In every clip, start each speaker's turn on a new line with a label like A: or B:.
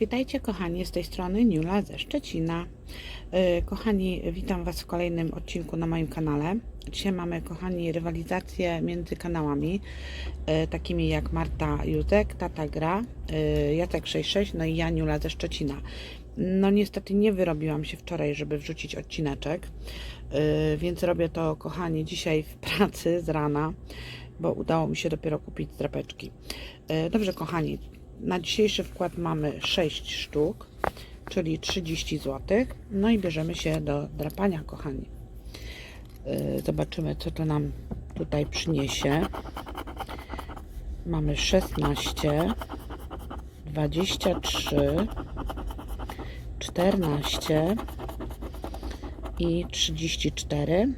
A: Witajcie kochani, z tej strony Niula ze Szczecina. Yy, Kochani, witam Was w kolejnym odcinku na moim kanale. Dzisiaj mamy, kochani, rywalizację między kanałami, yy, takimi jak Marta Józek, Tata Gra, yy, Jacek 66, no i ja Niula ze Szczecina. No niestety nie wyrobiłam się wczoraj, żeby wrzucić odcineczek, więc robię to, kochani, dzisiaj w pracy z rana, bo udało mi się dopiero kupić drapeczki. Dobrze, kochani, na dzisiejszy wkład mamy 6 sztuk, czyli 30 zł. No i bierzemy się do drapania, kochani. Yy, Zobaczymy, co to nam tutaj przyniesie. Mamy 16, 23, 14 i 34.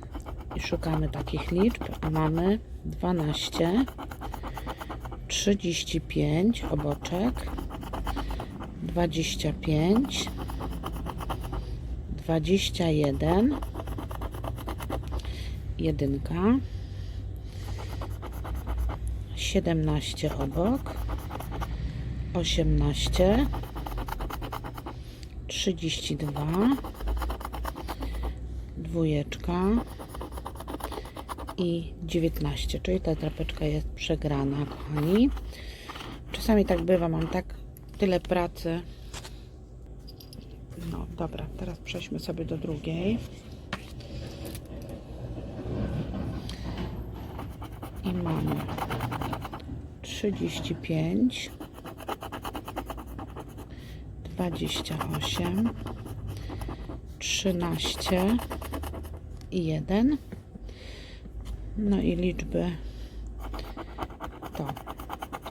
A: I szukamy takich liczb. A mamy 12, 35 oboczek, 25, 21, jedynka, 17 obok, 18, 32, dwójeczka i 19, czyli ta drapeczka jest przegrana, kochani. Czasami tak bywa, mam tak tyle pracy. No dobra, teraz przejdźmy sobie do drugiej. I mamy 35, 28, 13 i 1. No i liczby. To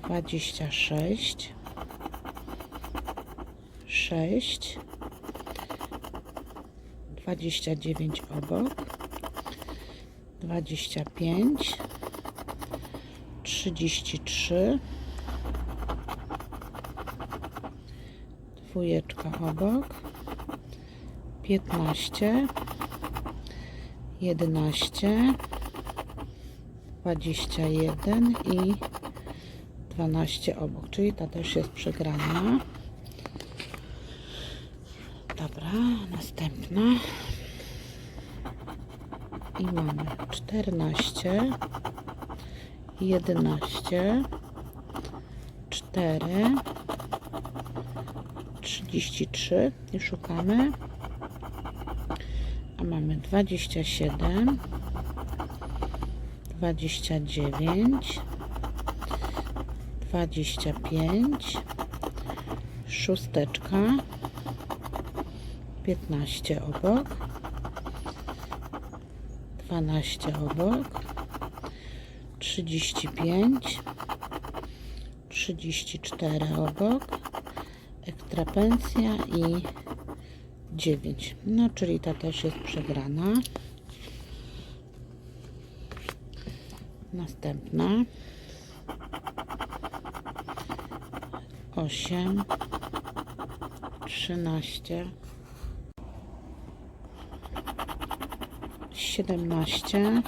A: 26, 6, 29 obok, 25, 33, dwójeczka obok, 15, 11, 21 i 12 obok, czyli ta też jest przegrana. Dobra, następna. I mamy 14, 11, 4, 33 i szukamy. A mamy 27, 29, 25, szósteczka, 15 obok, 12 obok, 35, 34 obok, ekstrapensja i 9. No, czyli ta też jest przegrana. Następna. 8, 13, 17,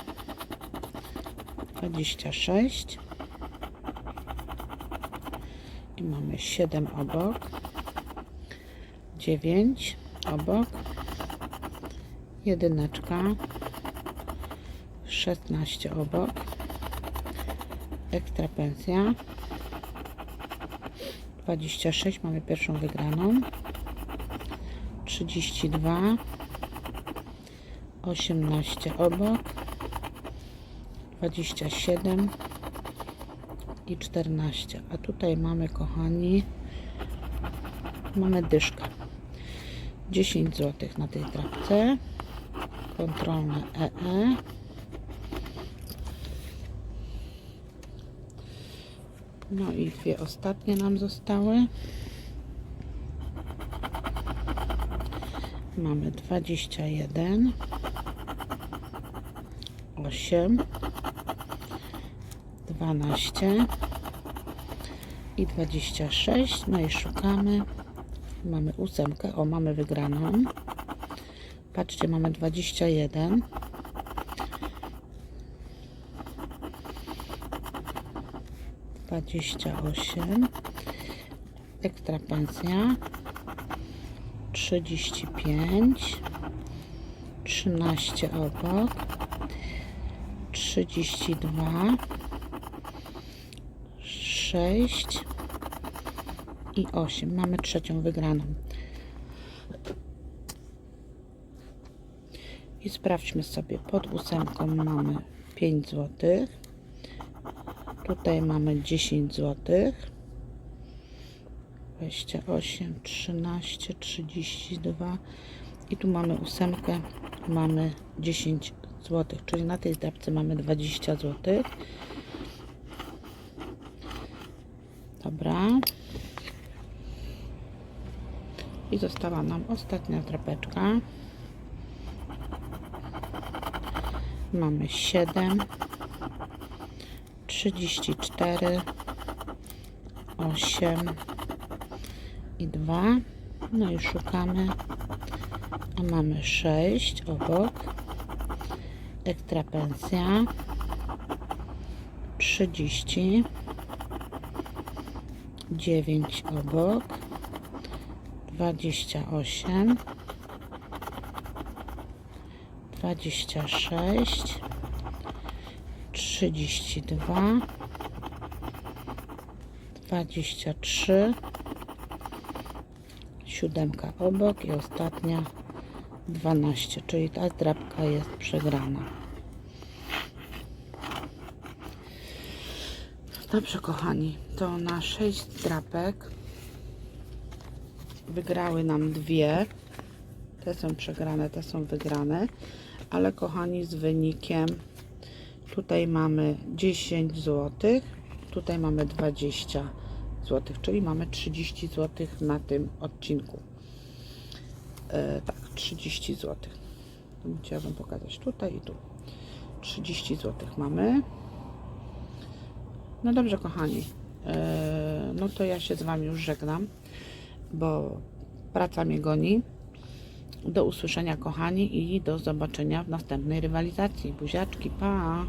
A: 26 i mamy 7 obok, 9 obok, jedyneczka, 16 obok, ekstra pensja, 26 mamy pierwszą wygraną, 32, 18 obok, 27 i 14. A tutaj mamy, kochani, mamy dyszkę. 10 zł na tej trapce. Kontrolne EE. No i dwie ostatnie nam zostały. Mamy 21, 8, 12 i 26. No i szukamy. Mamy ósemkę. O, mamy wygraną. Patrzcie, mamy 21. Dwadzieścia osiem Ekstra pensja 35 13 obok 32 6 i 8. Mamy trzecią wygraną. I sprawdźmy sobie. Pod ósemką mamy 5 zł. Tutaj mamy 10 zł. 28, 13, 32 i tu mamy ósemkę, mamy 10 zł, czyli na tej drapce mamy 20 zł. Dobra. I została nam ostatnia drapeczka. Mamy 7, 34, 8 i 2. No i szukamy. A mamy 6 obok. Ekstra pensja 30 9 obok 28 26 32 23 siódemka obok i ostatnia 12, czyli ta drapka jest przegrana. Dobrze, kochani, to na 6 drapek wygrały nam dwie. Te są przegrane, te są wygrane, ale kochani, z wynikiem tutaj mamy 10 zł, tutaj mamy 20 zł, czyli mamy 30 zł na tym odcinku. E, tak, 30 zł. Chciałabym pokazać tutaj i tu. 30 zł mamy. No dobrze, kochani. E, no to ja się z Wami już żegnam, bo praca mnie goni. Do usłyszenia, kochani, i do zobaczenia w następnej rywalizacji. Buziaczki, pa!